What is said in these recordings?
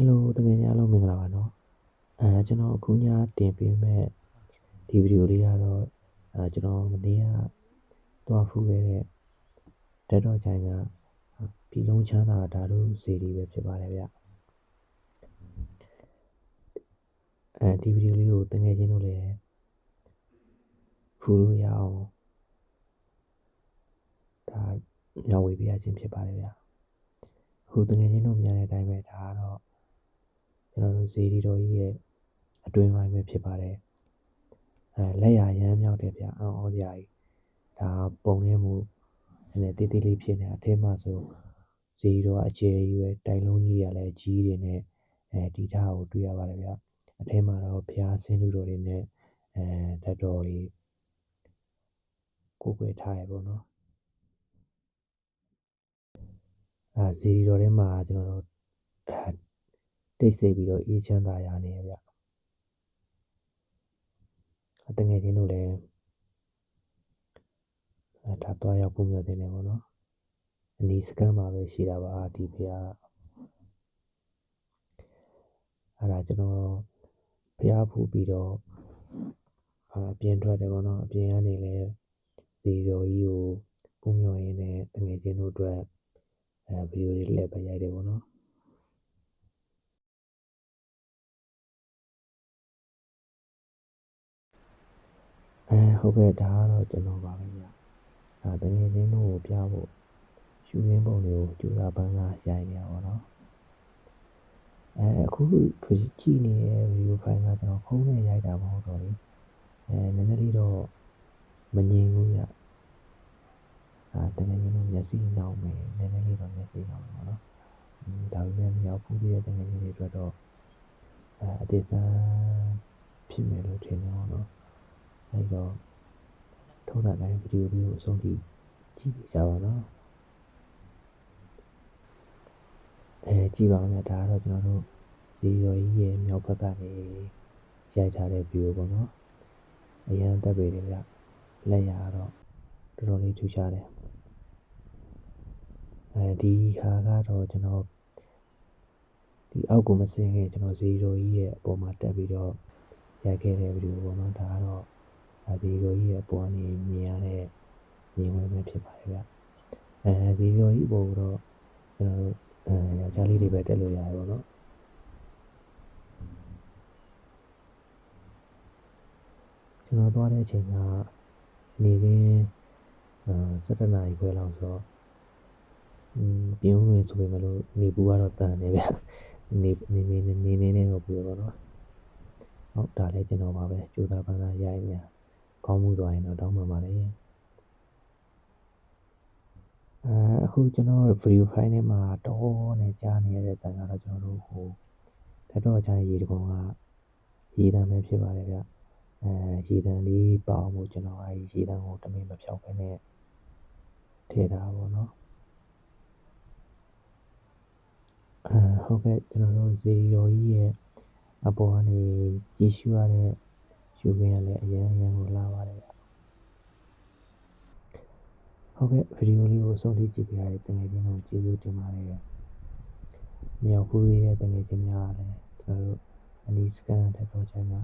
ယ်လိုတကယ်ကြီးအားလုံးမင်္ဂလာပါနော်အဲကျွန်တော်အခုညတင်ပေးမဲ့ဒီဗီဒီယိုလေးကတော့အဲကျွန်တော်မနေ့ကသွားဖူးခဲ့တဲ့တက်တော့ချိုင်ကပြည်လုံးချမ်းသာဓာတုစီရီပဲဖြစ်ပါတယ်ဗျအဲဒီဗီဒီယိုလေးကိုတကယ်ချင်းတို့လည်းဖူးလို့ရအောင်ဒါမျှဝေပေးရခြင်းဖြစ်ပါတယ်ဗျအခုတကယ်ချင်းတို့မြင်တဲ့အတိုင်းပဲဒါကတော့ ကျွန်တော်တို့ဇေဒီတော်ကြီးရဲ့အတွင်းပိုင်းပဲဖြစ်ပါတယ်အဲလက်ရရမ်းမြောက်တယ်ဗျအောင်းဩစရာကြီးဒါပုံရင်းမှုနည်းနည်းတေးသေးလေးဖြစ်နေအထဲမှာဆိုဇေဒီတော်အကျယ်ကြီးပဲတိုင်လုံးကြီးတွေကလည်းကြီးတွေနဲ့အဲဒီထားကိုတွေ့ရပါတယ်ဗျအထဲမှာတော့ဘုရားဆင်းလူတော်တွေနဲ့အဲဓာတ်တော်တွေကိုကိုွယ်ထားရပေါ့နော်အဲဇေဒီတော်ထဲမှာကျွန်တော်တို့ တိတ်ဆိတ်ပြီးတော့အေးချမ်းသာရနေရဗျတငယ်ချင်းတို့လည်းအဲဒါတော့ရောက်ဖို့မျှော်တင်နေပေါ့နော်အနီးစကန်မှာပဲရှိတာပါဒီဖះအဲ့ဒါကျွန်တော်ဖះဖူးပြီးတော့အပြင်ထွက်တယ်ပေါ့နော်အပြင်ကနေလည်းဒီတော်ကြီးကိုပုံမျောရင်းနဲ့တငယ်ချင်းတို့အတွက်အဲဗီဒီယိုလေးလည်းပဲရိုက်တယ်ပေါ့နော် အဲဟုတ်ကဲ့ဒါကတော့ကျွန်တော်ပါပဲဗျအဲတကယ်ချင်းတို့ကိုပြဖို့ရှူရင်းပုံတွေကိုကြိုးစားပန်းစားရိုက်နေတာပေါ့နော်အဲအခုကြည့်နေတဲ့ဗီဒီယိုဖိုင်ကကျွန်တော်ဖုန်းနဲ့ရိုက်တာမဟုတ်တော့လေအဲနည်းနည်းလေးတော့မငြိမ်ဘူးဗျအာတကယ်ချင်းတို့မျက်စိနှောင်းမယ်နည်းနည်းလေးတော့မျက်စိနှောင်းတယ်ပေါ့နော်ဒါပေမဲ့မရောက်ဘူးပြတဲ့တကယ်ချင်းတွေအတွက်တော့အဲအတိတ်ကဖြစ်မယ်လို့ထင်တယ်ပေါ့နော် အဲဒီတော့ထုံးစံတိုင်းဗီဒီယိုလေးကိုအဆုံးထိကြည့်ကြပါနော်အဲကြည့်ပါဦးဗျဒါကတော့ကျွန်တော်တို့ဇီရောကြီးရဲ့မြောက်ဘက်ကနေရိုက်ထားတဲ့ဗီဒီယိုပေါ့နော်အရန်တက်ပေတယ်ဗျလက်ရတော့တော်တော်လေးထူးခြားတယ်အဲဒီဟာကတော့ကျွန်တော်ဒီအောက်ကိုမဆင်းခဲ့ကျွန်တော်ဇီရိုကြီးရဲ့အပေါ်မှာတက်ပြီးတော့ရိုက်ခဲ့တဲ့ဗီဒီယိုပေါ့နော်ဒါကတော့ ဇီရိုကြီးရဲ့အပေါ်ကနေမြင်ရတဲ့မြင်ဝင်ပဲဖြစ်ပါတယ်ဗျအဲဇီရိုကြီးအပေါ်တော့ကျွန်တော်တို့အဲယောက်ျားလေးတွေပဲတက်လို့ရတယ်ပေါ့နော်ကျွန်တော်သွားတဲ့အချိန်ကနေခင်းအာ7နာရီခွဲလောက်ဆိုတော့อืมပြင်းဝင်ဆိုပေမဲ့လို့နေပူကတော့တန်နေဗျနေနေနေနေနေနေတော့ပူရပါတော့ဟုတ်ဒါလည်းကျွန်တော်ပါပဲကြိုးစားပန်းစားရိုက်မြန် ကောင်းမှုသွားရင်တော့တောင်းပန်ပါလေအဲအခုကျွန်တော် video file ထဲမှာတော့နဲ့ကြားနေရတဲ့တန်ကတော့ကျွန်တော်တို့ဟိုဓာတ်တော်ချရေတကောင်ကရေတံပဲဖြစ်ပါတယ်ဗျအဲရေတံလေးပေါအောင်မို့ကျွန်တော်အဲဒီရေတံကိုတမင်မဖြောက်ဘဲနဲ့ထည့်တာပေါ့နော်အဲဟုတ်ကဲ့ကျွန်တော်တို့ဇေယော်ကြီးရဲ့အပေါ်ကနေကြည့်ရှုရတဲ့ရှုခင်းရလည်းအရန်အရန်ကိုလာပါတယ်ဗျ ဟုတ်ကဲ့ဗီဒီယိုလေးကိုဆုံးထိကြည့်ပြရတဲ့တကယ်ချင်းတို့ကျေးဇူးတင်ပါတယ်မြောက်ဖူးသေးတဲ့တကယ်ချင်းများလည်းကျွန်တော်တို့အနီးစကန်တဲ့တော့ချမ်းက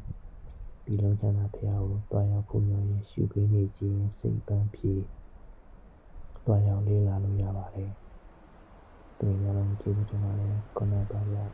ပြည်လုံးချမ်းသာဖျားကိုတွားရောက်ဖို့မျိုးရင်ရှုခင်းနေခြင်းစိတ်ပန်းဖြေတွားရောက်လေးလာလို့ရပါတယ်တကယ်ကြတော့ကျေးဇူးတင်ပါတယ်ခုနကပါဗျာ